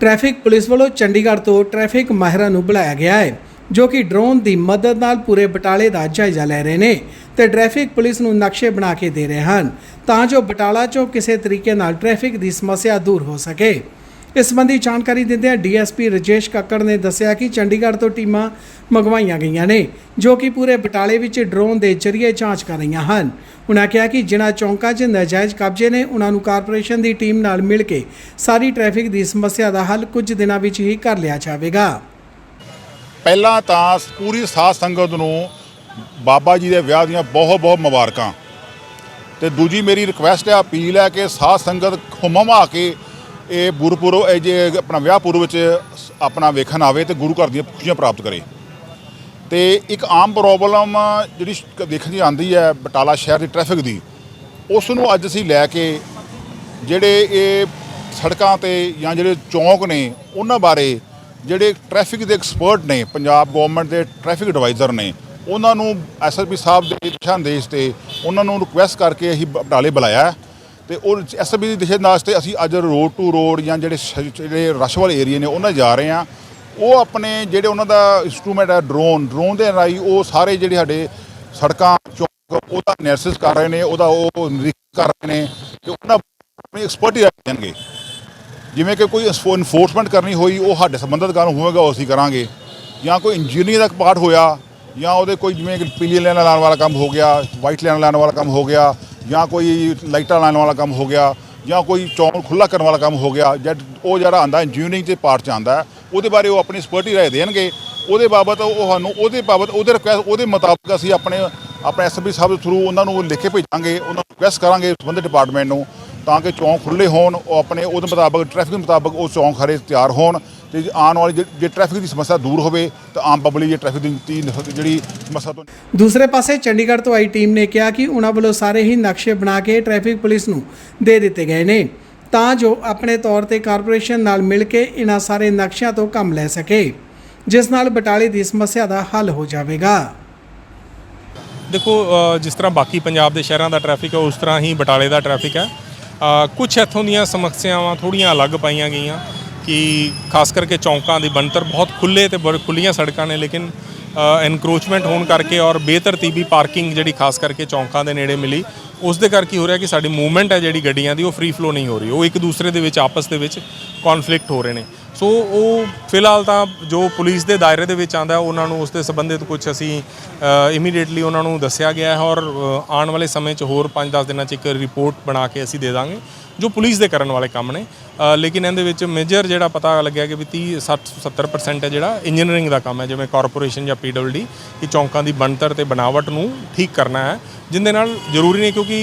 Traffic police ਵੱਲੋਂ ਚੰਡੀਗੜ੍ਹ ਤੋਂ traffic ਮਾਹਿਰਾਂ ਨੂੰ ਬੁਲਾਇਆ ਗਿਆ ਹੈ, ਜੋ ਕਿ ਡਰੋਨ ਦੀ ਮਦਦ ਨਾਲ ਪੂਰੇ ਬਟਾਲੇ ਦਾ ਜਾਇਜ਼ਾ ਲੈ ਰਹੇ ਨੇ ਤੇ ਟ੍ਰੈਫਿਕ ਪੁਲਿਸ ਨੂੰ ਨਕਸ਼ੇ ਬਣਾ ਕੇ ਦੇ ਰਹੇ ਹਨ ਤਾਂ ਜੋ ਬਟਾਲਾ 'ਚੋਂ ਕਿਸੇ ਤਰੀਕੇ ਨਾਲ ਟ੍ਰੈਫਿਕ ਦੀ ਸਮੱਸਿਆ ਦੂਰ ਹੋ ਸਕੇ। ਇਸ ਸੰਬੰਧੀ ਜਾਣਕਾਰੀ ਦਿੰਦਿਆਂ ਡੀਐਸਪੀ ਰਜੇਸ਼ ਕੱਕੜ ਨੇ ਦੱਸਿਆ ਕਿ ਚੰਡੀਗੜ੍ਹ ਤੋਂ ਟੀਮਾਂ ਮੰਗਵਾਈਆਂ ਗਈਆਂ ਨੇ, ਜੋ ਕਿ ਪੂਰੇ ਬਟਾਲੇ ਵਿੱਚ ਡਰੋਨ ਦੇ ਜ਼ਰੀਏ ਜਾਂਚ ਕਰ ਰਹੀਆਂ ਹਨ। ਉਹਨਾਂ ਕਿਹਾ ਕਿ ਜਿਨ੍ਹਾਂ ਚੌਂਕਾਂ 'ਚ ਨਾਜਾਇਜ਼ ਕਬਜ਼ੇ ਨੇ ਉਹਨਾਂ ਨੂੰ ਕਾਰਪੋਰੇਸ਼ਨ ਦੀ ਟੀਮ ਨਾਲ ਮਿਲ ਕੇ ਸਾਰੀ ਟ੍ਰੈਫਿਕ ਦੀ ਸਮੱਸਿਆ ਦਾ ਹੱਲ ਕੁਝ ਦਿਨਾਂ ਵਿੱਚ ਹੀ ਕਰ ਲਿਆ ਜਾਵੇਗਾ। ਪਹਿਲਾਂ ਤਾਂ ਪੂਰੀ ਸਾਧ ਸੰਗਤ ਨੂੰ ਬਾਬਾ ਜੀ ਦੇ ਵਿਆਹ ਦੀਆਂ ਬਹੁਤ ਬਹੁਤ ਮੁਬਾਰਕਾਂ। ਤੇ ਦੂਜੀ ਮੇਰੀ ਰਿਕੁਐਸਟ ਹੈ, ਅਪੀਲ ਹੈ ਕਿ ਸਾਧ ਸੰਗਤ ਹੁਮਮਾ ਕੇ ਇਹ ਗੁਰਪੁਰਬ, ਇਹ ਜੇ ਆਪਣਾ ਵਿਆਹ ਪੁਰਬ ਵਿੱਚ ਆਪਣਾ ਵੇਖਣ ਆਵੇ ਤੇ ਗੁਰੂ ਘਰ ਦੀਆਂ ਖੁਸ਼ੀਆਂ ਪ੍ਰਾਪਤ ਕਰੇ। ਤੇ ਇੱਕ ਆਮ ਪ੍ਰੋਬਲਮ ਜਿਹੜੀ ਦੇਖਣ ਦੀ ਆਂਦੀ ਹੈ ਬਟਾਲਾ ਸ਼ਹਿਰ ਦੀ ਟ੍ਰੈਫਿਕ ਦੀ ਉਸ ਨੂੰ ਅੱਜ ਅਸੀਂ ਲੈ ਕੇ ਜਿਹੜੇ ਇਹ ਸੜਕਾਂ ਤੇ ਜਾਂ ਜਿਹੜੇ ਚੌਂਕ ਨੇ, ਉਹਨਾਂ ਬਾਰੇ ਜਿਹੜੇ ਟ੍ਰੈਫਿਕ ਦੇ ਐਕਸਪਰਟ ਨੇ, ਪੰਜਾਬ ਗਵਰਨਮੈਂਟ ਦੇ ਟ੍ਰੈਫਿਕ ਐਡਵਾਈਜ਼ਰ ਨੇ, ਉਹਨਾਂ ਨੂੰ ਐਸਐਸਪੀ ਸਾਹਿਬ ਦੇ ਦਿਸ਼ਾ ਨਿਰਦੇਸ਼ ਤੇ ਉਹਨਾਂ ਨੂੰ ਰਿਕੁਐਸਟ ਕਰਕੇ ਅਸੀਂ ਬਟਾਲੇ ਬੁਲਾਇਆ। ਤੇ ਉਹ ਐਸਐਸਪੀ ਦੀ ਦਿਸ਼ਾ ਨਿਰਦੇਸ਼ ਤੇ ਅਸੀਂ ਅੱਜ ਰੋਡ ਟੂ ਰੋਡ ਜਾਂ ਜਿਹੜੇ ਸ਼- ਜਿਹੜੇ ਰਸ਼ ਵਾਲੇ ਏਰੀਆ ਨੇ ਉਹਨਾਂ ਜਾ ਰਹੇ ਹਾਂ। ਉਹ ਆਪਣੇ ਜਿਹੜੇ ਉਹਨਾਂ ਦਾ ਇਨਸਟਰੂਮੈਂਟ ਹੈ ਡਰੋਨ ਡਰੋਨ ਦੇ ਰਾਹੀਂ ਉਹ ਸਾਰੇ ਜਿਹੜੇ ਸਾਡੇ ਸੜਕਾਂ, ਚੌਂਕ ਉਹਦਾ ਐਨਾਲਿਸਿਸ ਕਰ ਰਹੇ ਨੇ, ਉਹਦਾ ਉਹ ਨਿਰੀਖਣ ਕਰ ਰਹੇ ਨੇ ਤੇ ਉਹਨਾਂ ਆਪਣੀ ਐਕਸਪਰਟੀ ਦੇਣਗੇ। ਜਿਵੇਂ ਕਿ ਕੋਈ ਇਨਫੋਰਸਮੈਂਟ ਕਰਨੀ ਹੋਈ, ਉਹ ਸਾਡੇ ਸੰਬੰਧਿਤ ਕਾਰਨ ਹੋਵੇਗਾ, ਉਹ ਅਸੀਂ ਕਰਾਂਗੇ। ਜਾਂ ਕੋਈ ਇੰਜੀਨੀਅਰਿੰਗ ਦਾ ਪਾਰਟ ਹੋਇਆ, ਜਾਂ ਉਹਦੇ ਕੋਈ ਜਿਵੇਂ ਕਿ ਪੀਲੀ ਲੈਣ ਲਾਉਣ ਵਾਲਾ ਕੰਮ ਹੋ ਗਿਆ ਵਾਈਟ ਲਾਈਨ ਲਾਉਣ ਵਾਲਾ ਕੰਮ ਹੋ ਗਿਆ ਜਾਂ ਕੋਈ ਲਾਈਟਾਂ ਲਾਉਣ ਵਾਲਾ ਕੰਮ ਹੋ ਗਿਆ, ਜਾਂ ਕੋਈ ਚੌਂਕ ਖੁੱਲਾ ਕਰਨ ਵਾਲਾ ਕੰਮ ਹੋ ਗਿਆ, ਜਾਂ ਉਹ ਜਿਹੜਾ ਆਂਦਾ ਇੰਜੀਨੀਅਰਿੰਗ ਦੇ ਪਾਰਟ ਚ ਆਂਦਾ ਉਹਦੇ ਬਾਰੇ ਉਹ ਆਪਣੀ ਐਕਸਪਰਟੀ ਰਾਏ ਦੇਣਗੇ। ਉਹਦੇ ਬਾਬਤ ਉਹ ਸਾਨੂੰ, ਉਹਦੇ ਬਾਬਤ, ਉਹਦੇ ਰਿਕੁਐਸਟ ਉਹਦੇ ਮੁਤਾਬਕ ਅਸੀਂ ਆਪਣੇ ਆਪਣੇ ਐਸਪੀ ਸਾਹਿਬ ਦੇ ਥਰੂ ਉਹਨਾਂ ਨੂੰ ਲਿਖ ਕੇ ਭੇਜਾਂਗੇ, ਉਹਨਾਂ ਨੂੰ ਰਿਕੁਐਸਟ ਕਰਾਂਗੇ ਸੰਬੰਧਿਤ ਡਿਪਾਰਟਮੈਂਟ ਨੂੰ। ਤਾਂ ਕਿ ਚੌਂਕ ਖੁੱਲੇ ਹੋਣ ਉਹ ਆਪਣੇ ਉਹਦੇ ਮੁਤਾਬਕ ਟ੍ਰੈਫਿਕ ਦੇ ਮੁਤਾਬਕ ਉਹ ਚੌਂਕ ਹਰੇ ਤਿਆਰ ਹੋਣ ਤੇ ਆਉਣ ਵਾਲੀ ਜੇ- ਟ੍ਰੈਫਿਕ ਦੀ ਸਮੱਸਿਆ ਦੂਰ ਹੋਵੇ ਤਾਂ ਆਮ ਪਬਲਿਕ ਜੇ ਟ੍ਰੈਫਿਕ ਦੀ ਜਿਹੜੀ ਸਮੱਸਿਆ ਤੋਂ ਦੂਸਰੇ ਪਾਸੇ ਚੰਡੀਗੜ੍ਹ ਤੋਂ ਆਈ ਟੀਮ ਨੇ ਕਿਹਾ ਕਿ ਉਹਨਾਂ ਵੱਲੋਂ ਸਾਰੇ ਹੀ ਨਕਸ਼ੇ ਬਣਾ ਕੇ ਟ੍ਰੈਫਿਕ ਪੁਲਿਸ ਨੂੰ ਦੇ ਦਿੱਤੇ ਗਏ ਨੇ ਤਾਂ ਜੋ ਆਪਣੇ ਤੌਰ ਤੇ ਕਾਰਪੋਰੇਸ਼ਨ ਨਾਲ ਮਿਲ ਕੇ ਇਹਨਾਂ ਸਾਰੇ ਨਕਸ਼ਿਆਂ ਤੋਂ ਕੰਮ ਲੈ ਸਕੇ ਜਿਸ ਨਾਲ ਬਟਾਲੇ ਦੀ ਸਮੱਸਿਆ ਦਾ ਹੱਲ ਹੋ ਜਾਵੇਗਾ। ਦੇਖੋ ਜਿਸ ਤਰ੍ਹਾਂ ਬਾਕੀ ਪੰਜਾਬ ਦੇ ਸ਼ਹਿਰਾਂ ਦਾ ਟ੍ਰੈਫਿਕ ਹੈ ਉਸ ਤਰ੍ਹਾਂ ਹੀ ਬਟਾਲੇ ਦਾ ਟ੍ਰੈਫਿਕ ਹੈ। ਕੁਝ ਇੱਥੋਂ ਦੀਆਂ ਸਮੱਸਿਆਵਾਂ ਥੋੜੀਆਂ ਅਲੱਗ ਪਾਈਆਂ ਗਈਆਂ ਕਿ ਖਾਸ ਕਰਕੇ ਚੌਂਕਾਂ ਦੀ ਬਣਤਰ ਬਹੁਤ ਖੁੱਲੇ ਤੇ ਬੜੀ ਖੁੱਲੀਆਂ ਸੜਕਾਂ ਨੇ, ਲੇਕਿਨ ਐਨਕਰੋਚਮੈਂਟ ਹੋਣ ਕਰਕੇ ਔਰ ਬੇਤਰਤੀਬੀ ਪਾਰਕਿੰਗ ਜਿਹੜੀ ਖਾਸ ਕਰਕੇ ਚੌਂਕਾਂ ਦੇ ਨੇੜੇ ਮਿਲੀ ਉਸ ਦੇ ਕਰਕੇ ਹੋ ਰਿਹਾ ਕਿ ਸਾਡੀ ਮੂਵਮੈਂਟ ਹੈ ਜਿਹੜੀ ਗੱਡੀਆਂ ਦੀ, ਉਹ ਫ੍ਰੀ ਫਲੋ ਨਹੀਂ ਹੋ ਰਹੀ, ਉਹ ਇੱਕ ਦੂਸਰੇ ਦੇ ਵਿੱਚ, ਆਪਸ ਦੇ ਵਿੱਚ ਕਨਫਲਿਕਟ ਹੋ ਰਹੇ ਨੇ। ਸੋ ਉਹ ਫਿਲਹਾਲ ਤਾਂ ਜੋ ਪੁਲਿਸ ਦੇ ਦਾਇਰੇ ਦੇ ਵਿੱਚ ਆਂਦਾ ਉਹਨਾਂ ਨੂੰ ਉਸ ਦੇ ਸੰਬੰਧਿਤ ਕੁਝ ਅਸੀਂ ਇਮੀਡੀਏਟਲੀ ਉਹਨਾਂ ਨੂੰ ਦੱਸਿਆ ਗਿਆ ਹੈ ਔਰ ਆਉਣ ਵਾਲੇ ਸਮੇਂ 'ਚ ਹੋਰ 5-10 ਦਿਨਾਂ 'ਚ ਇੱਕ ਰਿਪੋਰਟ ਬਣਾ ਕੇ ਅਸੀਂ ਦੇ ਦਾਂਗੇ, ਜੋ ਪੁਲਿਸ ਦੇ ਕਰਨ ਵਾਲੇ ਕੰਮ ਨੇ। ਲੇਕਿਨ ਇਹਦੇ ਵਿੱਚ ਮੇਜਰ ਜਿਹੜਾ ਪਤਾ ਲੱਗਿਆ ਕਿ ਵੀ 30 60 70% ਹੈ ਜਿਹੜਾ ਇੰਜੀਨੀਅਰਿੰਗ ਦਾ ਕੰਮ ਹੈ, ਜਿਵੇਂ ਕਾਰਪੋਰੇਸ਼ਨ ਜਾਂ ਪੀਡਬਲਡੀ ਕਿ ਚੌਂਕਾਂ ਦੀ ਬਣਤਰ ਤੇ ਬਣਾਵਟ ਨੂੰ ਠੀਕ ਕਰਨਾ ਹੈ, ਜਿੰਦੇ ਨਾਲ ਜ਼ਰੂਰੀ ਨਹੀਂ ਕਿਉਂਕਿ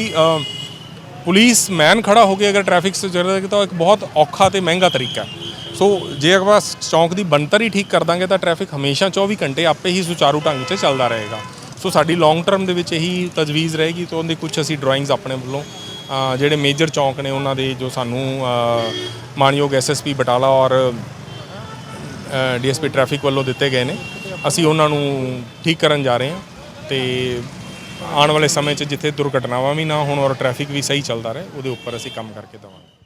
ਪੁਲਿਸ ਮੈਨ ਖੜਾ ਹੋ ਕੇ ਅਗਰ ਟ੍ਰੈਫਿਕ ਸੇ ਚੱਲ ਤਾਂ ਉਹ ਇੱਕ ਬਹੁਤ ਔਖਾ ਤੇ ਮਹਿੰਗਾ ਤਰੀਕਾ ਹੈ। ਸੋ ਜੇ ਆਪਾਂ ਚੌਂਕ ਦੀ ਬਣਤਰ ਹੀ ਠੀਕ ਕਰ ਦਾਂਗੇ ਤਾਂ ਟ੍ਰੈਫਿਕ ਹਮੇਸ਼ਾ 24 ਘੰਟੇ ਆਪੇ ਹੀ ਸੁਚਾਰੂ ਢੰਗ 'ਚ ਚੱਲਦਾ ਰਹੇਗਾ। ਸੋ ਸਾਡੀ ਲੌਂਗ ਟਰਮ ਦੇ ਵਿੱਚ ਇਹੀ ਤਜਵੀਜ਼ ਰਹੇਗੀ ਤੇ ਉਹਦੇ ਕੁਝ ਅਸੀਂ ਡਰਾਇੰਗਸ ਆਪਣੇ ਵੱਲੋਂ ਜਿਹੜੇ ਮੇਜਰ ਚੌਂਕ ਨੇ ਉਹਨਾਂ ਦੇ ਜੋ ਸਾਨੂੰ ਅ, ਮਾਨਯੋਗ ਐਸਐਸਪੀ ਬਟਾਲਾ ਔਰ ਡੀਐਸਪੀ ਟ੍ਰੈਫਿਕ ਵੱਲੋਂ ਦਿੱਤੇ ਗਏ ਨੇ। ਅਸੀਂ ਉਹਨਾਂ ਨੂੰ ਠੀਕ ਕਰਨ ਜਾ ਰਹੇ ਹਾਂ ਤੇ ਆਉਣ ਵਾਲੇ ਸਮੇਂ 'ਚ ਜਿੱਥੇ ਦੁਰਘਟਨਾਵਾਂ ਵੀ ਨਾ ਹੋਣ ਔਰ ਟ੍ਰੈਫਿਕ ਵੀ ਸਹੀ ਚੱਲਦਾ ਰਹੇ ਉਹਦੇ ਉੱਪਰ ਅਸੀਂ ਕੰਮ ਕਰਕੇ ਦੇਵਾਂਗੇ।